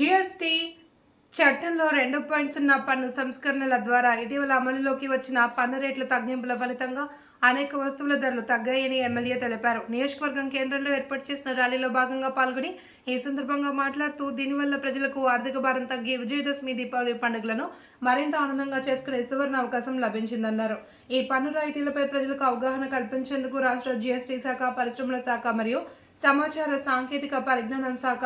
GST చట్టంలో రెండు point సున్నా పన్ను సంస్కరణల ద్వారా ఇటీవల అమలులోకి వచ్చిన పన్ను రేట్ల తగ్గింపుల ఫలితంగా అనేక వస్తువుల ధరలు తగ్గాయని ఎమ్మెల్యే తెలిపారు. నియోజకవర్గం కేంద్రంలో ఏర్పాటు చేసిన ర్యాలీలో భాగంగా పాల్గొని ఈ సందర్భంగా మాట్లాడుతూ దీనివల్ల ప్రజలకు ఆర్థిక భారం తగ్గి విజయదశమి దీపావళి పండుగలను మరింత ఆనందంగా చేసుకునే సువర్ణ అవకాశం లభించిందన్నారు. ఈ పన్ను రాయితీలపై ప్రజలకు అవగాహన కల్పించేందుకు రాష్ట్ర జీఎస్టీ శాఖ పరిశ్రమల శాఖ మరియు సమాచార సాంకేతిక పరిజ్ఞానం శాఖ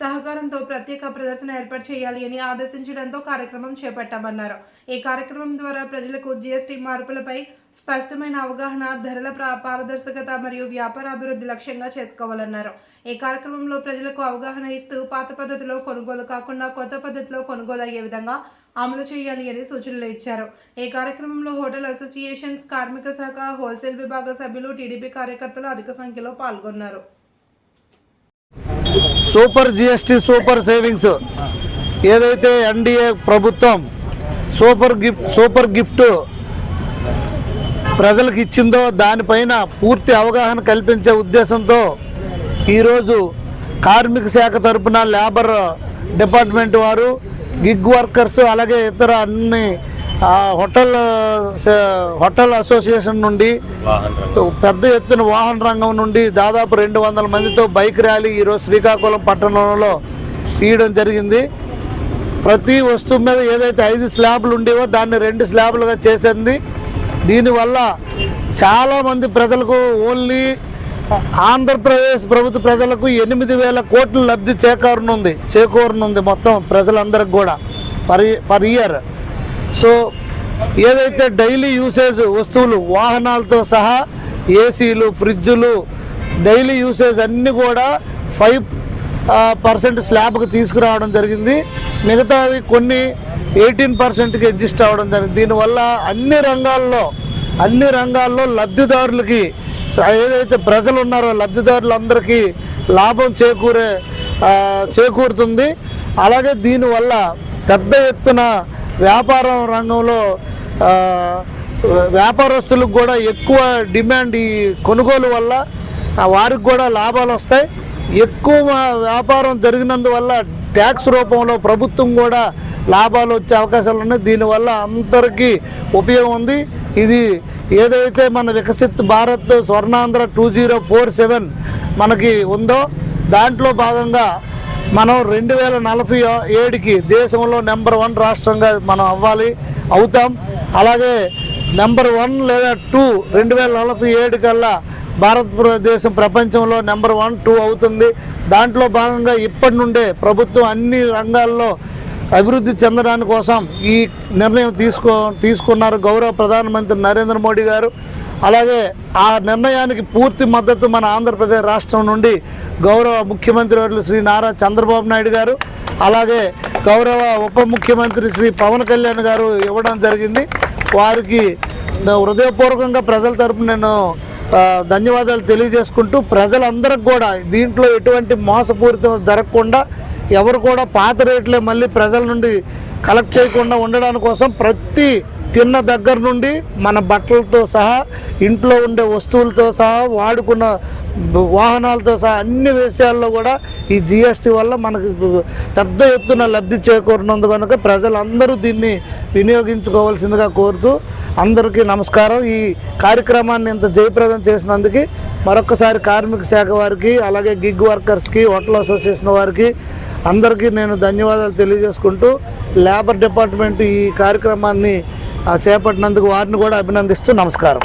సహకారంతో ప్రత్యేక ప్రదర్శన ఏర్పాటు చేయాలి అని ఆదేశించడంతో కార్యక్రమం చేపట్టామన్నారు. ఈ కార్యక్రమం ద్వారా ప్రజలకు జీఎస్టీ మార్పులపై స్పష్టమైన అవగాహన ధరల పారదర్శకత మరియు వ్యాపార అభివృద్ధి లక్ష్యంగా చేసుకోవాలన్నారు. ఈ కార్యక్రమంలో ప్రజలకు అవగాహన ఇస్తూ పాత పద్ధతిలో కొనుగోలు కాకుండా కొత్త పద్ధతిలో కొనుగోలు అయ్యే విధంగా అమలు చేయాలి అని సూచనలు ఇచ్చారు. ఈ కార్యక్రమంలో హోటల్ అసోసియేషన్స్ కార్మిక శాఖ హోల్సేల్ విభాగ సభ్యులు టీడీపీ కార్యకర్తలు అధిక సంఖ్యలో పాల్గొన్నారు. Super GST super savings. ఏదైతే ఎన్డీఏ ప్రభుత్వం సూపర్ గిఫ్ట్ సూపర్ గిఫ్ట్ ప్రజలకు ఇచ్చిందో దానిపైన పూర్తి అవగాహన కల్పించే ఉద్దేశంతో ఈరోజు కార్మిక శాఖ తరపున లేబర్ డిపార్ట్మెంట్ వారు గిగ్ వర్కర్స్ అలాగే ఇతర అన్ని హోటల్ హోటల్ అసోసియేషన్ నుండి పెద్ద ఎత్తున వాహన రంగం నుండి దాదాపు రెండు వందల మందితో బైక్ ర్యాలీ ఈరోజు శ్రీకాకుళం పట్టణంలో తీయడం జరిగింది. ప్రతి వస్తువు మీద ఏదైతే ఐదు స్లాబ్లు ఉండేవో దాన్ని రెండు స్లాబ్లుగా చేసింది. దీనివల్ల చాలామంది ప్రజలకు ఓన్లీ ఆంధ్రప్రదేశ్ ప్రభుత్వ ప్రజలకు ఎనిమిది వేల కోట్ల లబ్ధి చేకూరనుంది చేకూరనుంది మొత్తం ప్రజలందరికి కూడా. Per per year. సో ఏదైతే డైలీ యూసేజ్ వస్తువులు వాహనాలతో సహా ఏసీలు ఫ్రిడ్జులు డైలీ యూసేజ్ అన్నీ కూడా ఫైవ్ పర్సెంట్ స్లాబ్కి తీసుకురావడం జరిగింది. మిగతావి కొన్ని ఎయిటీన్ పర్సెంట్కి అడ్జస్ట్ అవ్వడం జరిగింది. దీనివల్ల అన్ని రంగాల్లో అన్ని రంగాల్లో లబ్ధిదారులకి ఏదైతే ప్రజలు ఉన్నారో లబ్ధిదారులందరికీ లాభం చేకూరే చేకూరుతుంది. అలాగే దీనివల్ల పెద్ద ఎత్తున వ్యాపారం రంగంలో వ్యాపారస్తులకు కూడా ఎక్కువ డిమాండ్ ఈ కొనుగోలు వల్ల వారికి కూడా లాభాలు వస్తాయి. ఎక్కువ వ్యాపారం జరిగినందువల్ల ట్యాక్స్ రూపంలో ప్రభుత్వం కూడా లాభాలు వచ్చే అవకాశాలు ఉన్నాయి. దీనివల్ల అందరికీ ఉపయోగం ఉంది. ఇది ఏదైతే మన Viksit Bharat Swarnandhra two zero four seven మనకి ఉందో దాంట్లో భాగంగా మనం రెండు వేల నలభై ఏడుకి దేశంలో నెంబర్ వన్ రాష్ట్రంగా మనం అవ్వాలి అవుతాం. అలాగే నెంబర్ వన్ లేదా టూ రెండు వేల నలభై ఏడు కల్లా భారతదేశం ప్రపంచంలో నెంబర్ వన్ టూ అవుతుంది. దాంట్లో భాగంగా ఇప్పటి నుండే ప్రభుత్వం అన్ని రంగాల్లో అభివృద్ధి చెందడానికి కోసం ఈ నిర్ణయం తీసుకో తీసుకున్నారు గౌరవ ప్రధానమంత్రి నరేంద్ర మోడీ గారు. అలాగే ఆ నిర్ణయానికి పూర్తి మద్దతు మన ఆంధ్రప్రదేశ్ రాష్ట్రం నుండి గౌరవ ముఖ్యమంత్రి వర్యులు శ్రీ నారా చంద్రబాబు నాయుడు గారు అలాగే గౌరవ ఉప ముఖ్యమంత్రి శ్రీ పవన్ కళ్యాణ్ గారు ఇవ్వడం జరిగింది. వారికి హృదయపూర్వకంగా ప్రజల తరపున నేను ధన్యవాదాలు తెలియజేసుకుంటూ ప్రజలందరికి కూడా దీంట్లో ఎటువంటి మోసపూరితం జరగకుండా ఎవరు కూడా పాత రేట్లే మళ్ళీ ప్రజల నుండి కలెక్ట్ చేయకుండా ఉండడానికి కోసం ప్రతి తిన్న దగ్గర నుండి మన బట్టలతో సహా ఇంట్లో ఉండే వస్తువులతో సహా వాడుకున్న వాహనాలతో సహా అన్ని విషయాల్లో కూడా ఈ జిఎస్టీ వల్ల మనకు పెద్ద ఎత్తున లబ్ధి చేకూరినందు కనుక ప్రజలందరూ దీన్ని వినియోగించుకోవాల్సిందిగా కోరుతూ అందరికీ నమస్కారం. ఈ కార్యక్రమాన్ని ఇంత జయప్రదం చేసినందుకు మరొకసారి కార్మిక శాఖ వారికి అలాగే గిగ్ వర్కర్స్కి హోటల్ అసోసియేషన్ వారికి అందరికీ నేను ధన్యవాదాలు తెలియజేసుకుంటూ లేబర్ డిపార్ట్మెంట్ ఈ కార్యక్రమాన్ని చేపట్టినందుకు వారిని కూడా అభినందిస్తూ నమస్కారం.